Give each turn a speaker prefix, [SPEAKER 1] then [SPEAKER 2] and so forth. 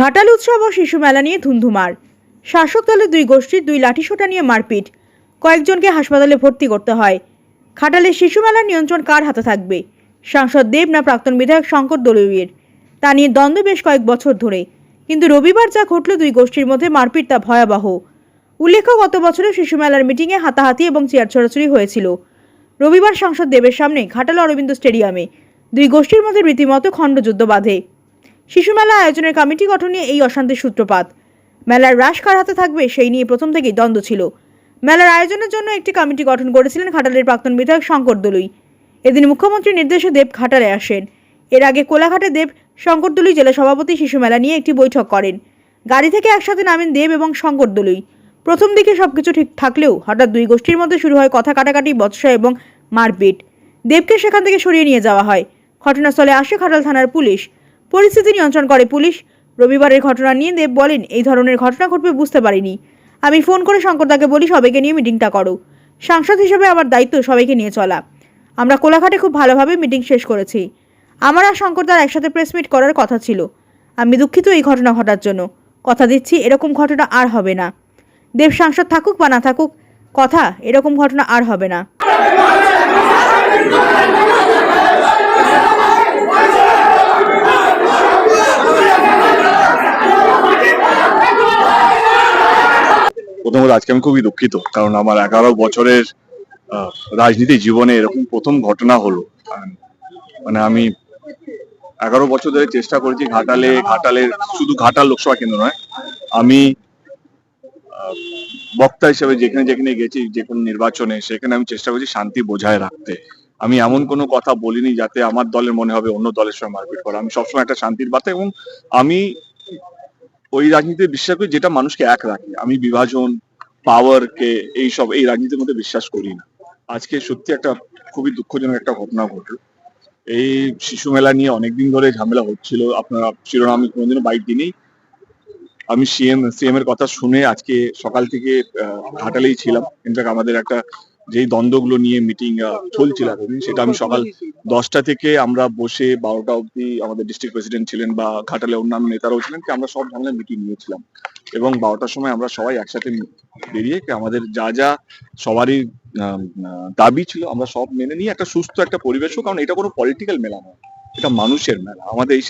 [SPEAKER 1] ঘাটাল উৎসব ও শিশু মেলা নিয়ে ধুন্ধুমার শাসক দলের দুই গোষ্ঠীর দুই লাঠিসোটা নিয়ে মারপিট কয়েকজনকে হাসপাতালে ভর্তি করতে হয় ঘাটালে শিশু মেলার নিয়ন্ত্রণ কার হাতে থাকবে সাংসদ দেব না প্রাক্তন বিধায়ক শঙ্কর দলুইয়ের তা নিয়ে দ্বন্দ্ব বেশ কয়েক বছর ধরে কিন্তু রবিবার যা ঘটল দুই গোষ্ঠীর মধ্যে মারপিট তা ভয়াবহ উল্লেখ্য গত বছরে শিশু মেলার মিটিংয়ে হাতাহাতি এবং চেয়ার ছড়াছড়ি হয়েছিল রবিবার সাংসদ দেবের সামনে ঘাটাল অরবিন্দ স্টেডিয়ামে দুই গোষ্ঠীর মধ্যে রীতিমতো খণ্ডযুদ্ধ বাঁধে শিশু মেলা আয়োজনের কমিটি গঠন এই অশান্তির সূত্রপাত মেলার হ্রাস কার হাতে থাকবে সেই নিয়ে প্রথম থেকেই দ্বন্দ্ব ছিল মেলার আয়োজনের জন্য একটি কমিটি গঠন করেছিলেন ঘাটালের প্রাক্তন বিধায়ক শঙ্কর দলুই এদিন মুখ্যমন্ত্রীর নির্দেশে দেব ঘাটালে আসেন এর আগে কোলাঘাটে দেব শঙ্করদলুই জেলা সভাপতি শিশু মেলা নিয়ে একটি বৈঠক করেন গাড়ি থেকে একসাথে নামেন দেব এবং শঙ্করদলুই প্রথম দিকে সবকিছু ঠিক থাকলেও হঠাৎ দুই গোষ্ঠীর মধ্যে শুরু হয় কথা কাটাকাটি বৎসা এবং মারপিট দেবকে সেখান থেকে সরিয়ে নিয়ে যাওয়া হয় ঘটনাস্থলে আসে খাটাল থানার পুলিশ পরিস্থিতি নিয়ন্ত্রণ করে পুলিশ রবিবারের ঘটনা নিয়ে দেব বলেন এই ধরনের ঘটনা ঘটবে বুঝতে পারিনি আমি ফোন করে শঙ্করদাকে বলি সবাইকে নিয়ে মিটিংটা করো সাংসদ হিসেবে আমার দায়িত্ব সবাইকে নিয়ে চলা আমরা কোলাঘাটে খুব ভালোভাবে মিটিং শেষ করেছি আমার আর শঙ্করদার একসাথে প্রেস মিট করার কথা ছিল আমি দুঃখিত এই ঘটনা ঘটার জন্য কথা দিচ্ছি এরকম ঘটনা আর হবে না দেব সাংসদ থাকুক বা না থাকুক কথা এরকম ঘটনা আর হবে না
[SPEAKER 2] প্রথমত আজকে আমি খুবই দুঃখিত কারণ আমার এগারো বছরের রাজনীতি জীবনে এরকম প্রথম ঘটনা হলো মানে আমি এগারো বছর ধরে চেষ্টা করেছি ঘাটালে ঘাটালের শুধু ঘাটাল লোকসভা কেন্দ্র নয় আমি বক্তা হিসেবে যেখানে যেখানে গেছি যে কোনো নির্বাচনে সেখানে আমি চেষ্টা করেছি শান্তি বজায় রাখতে আমি এমন কোনো কথা বলিনি যাতে আমার দলের মনে হবে অন্য দলের সঙ্গে মারপিট করা আমি সবসময় একটা শান্তির বার্তা এবং আমি ওই রাজনীতিতে বিশ্বাস করি যেটা মানুষকে এক রাখে আমি বিভাজন পাওয়ার কে এইসব এই রাজনীতির মধ্যে বিশ্বাস করি না আজকে সত্যি একটা খুবই দুঃখজনক একটা ঘটনা ঘটল এই শিশু মেলা নিয়ে অনেকদিন ধরে ঝামেলা হচ্ছিল আপনারা শিরোনামে আমি কোনোদিন বাইক দিনেই আমি সিএম সিএম এর কথা শুনে আজকে সকাল থেকে ঘাটালেই ছিলাম ইনফ্যাক্ট আমাদের একটা যেই দ্বন্দ্বগুলো নিয়ে মিটিং চলছিল এতদিন সেটা আমি সকাল দশটা থেকে আমরা বসে বারোটা অবধি আমাদের ডিস্ট্রিক্ট প্রেসিডেন্ট ছিলেন বা ঘাটালে অন্যান্য নেতারাও ছিলেন আমরা সব ধরনের মিটিং নিয়েছিলাম এবং বারোটার সময় আমরা সবাই একসাথে বেরিয়ে আমাদের যা যা সবারই দাবি ছিল আমরা সব মেনে নিয়ে একটা সুস্থ একটা পরিবেশও কারণ এটা কোনো পলিটিক্যাল মেলা নয় এটা মানুষের মেলা আমাদের এই